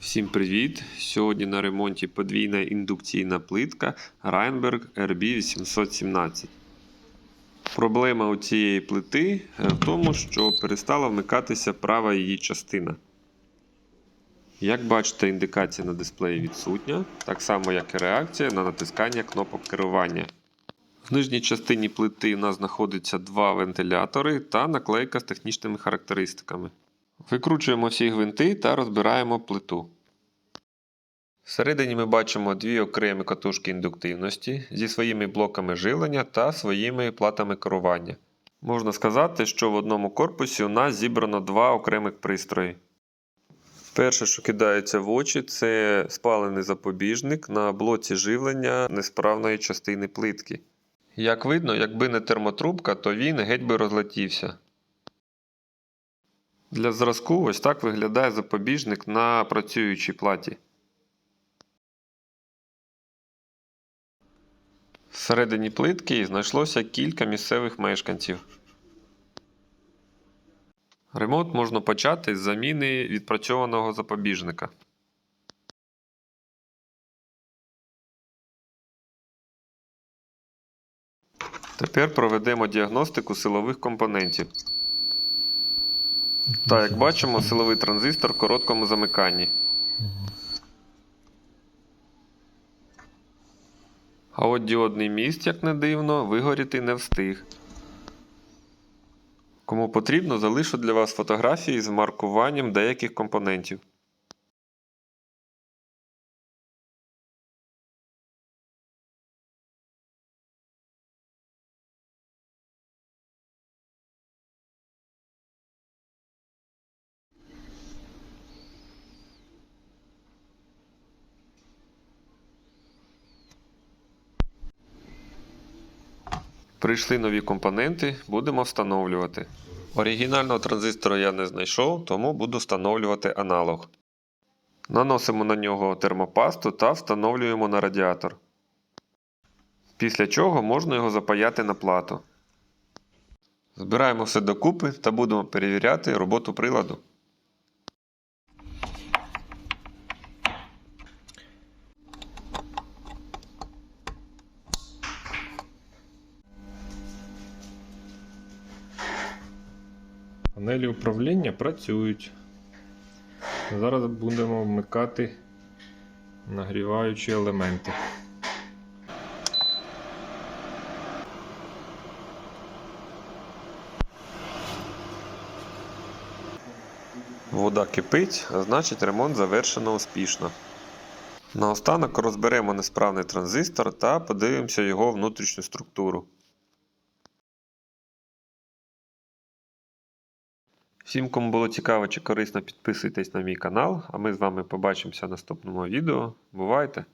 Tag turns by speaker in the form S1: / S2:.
S1: Всім привіт! Сьогодні на ремонті подвійна індукційна плитка Rheinberg RB817. Проблема у цієї плити е, в тому, що перестала вмикатися права її частина. Як бачите, індикація на дисплеї відсутня, так само як і реакція на натискання кнопок керування. В нижній частині плити у нас знаходиться два вентилятори та наклейка з технічними характеристиками. Викручуємо всі гвинти та розбираємо плиту. Всередині ми бачимо дві окремі катушки індуктивності зі своїми блоками жилення та своїми платами керування. Можна сказати, що в одному корпусі у нас зібрано два окремих пристрої. Перше, що кидається в очі, це спалений запобіжник на блоці живлення несправної частини плитки. Як видно, якби не термотрубка, то він геть би розлетівся. Для зразку ось так виглядає запобіжник на працюючій платі. Всередині плитки знайшлося кілька місцевих мешканців. Ремонт можна почати з заміни відпрацьованого запобіжника. Тепер проведемо діагностику силових компонентів. Так, як бачимо, силовий транзистор в короткому замиканні. А от діодний міст, як не дивно, вигоріти не встиг. Кому потрібно, залишу для вас фотографії з маркуванням деяких компонентів. Прийшли нові компоненти, будемо встановлювати. Оригінального транзистора я не знайшов, тому буду встановлювати аналог. Наносимо на нього термопасту та встановлюємо на радіатор. Після чого можна його запаяти на плату. Збираємо все докупи та будемо перевіряти роботу приладу.
S2: Панелі управління працюють. Зараз будемо вмикати нагріваючі елементи.
S1: Вода кипить, а значить ремонт завершено успішно. Наостанок розберемо несправний транзистор та подивимося його внутрішню структуру. Всім, кому було цікаво чи корисно, підписуйтесь на мій канал, а ми з вами побачимося в наступному відео. Бувайте!